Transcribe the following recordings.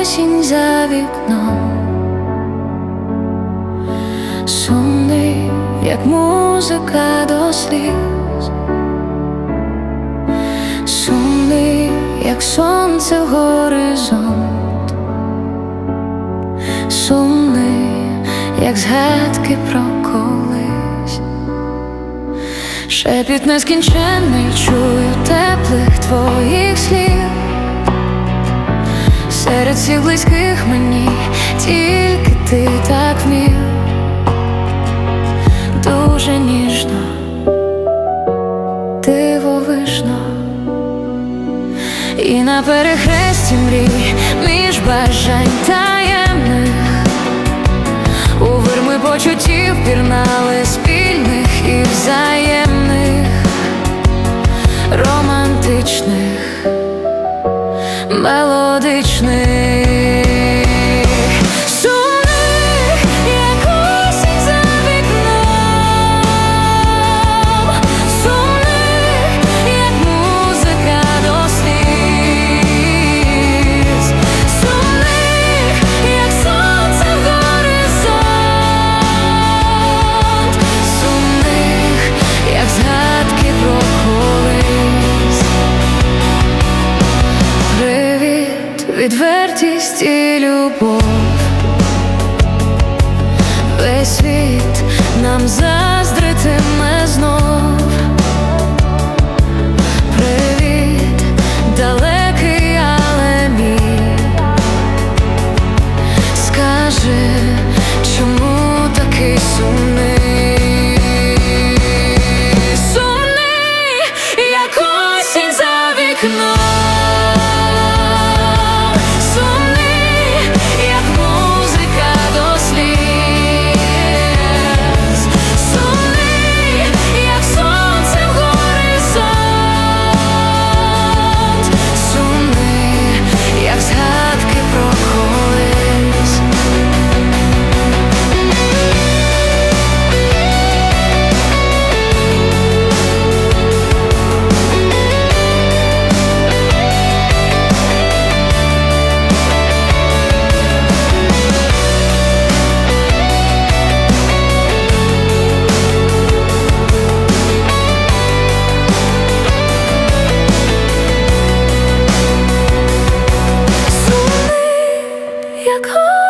осінь за вікном, сумний, як музика до сліз, сумний, як сонце в горизонт, сумний, як згадки про колись. Шепіт нескінченний, чую теплих твоїх слів. Серед всіх близьких мені тільки ти так вмів, дуже ніжно, дивовижно, і на перехресті мрій між бажань таємних. У вирми почуттів пірнали спільних і взаємних, романтичних мелодичних відвертість і любов. Весь світ нам заздритиме знов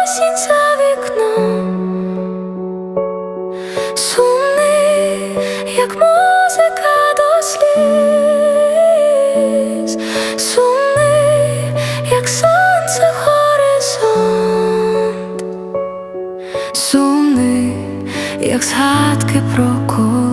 осінь за вікном, сумний, як музика до сліз, сумний, як сонце горизонт, сумний, як згадки про коли.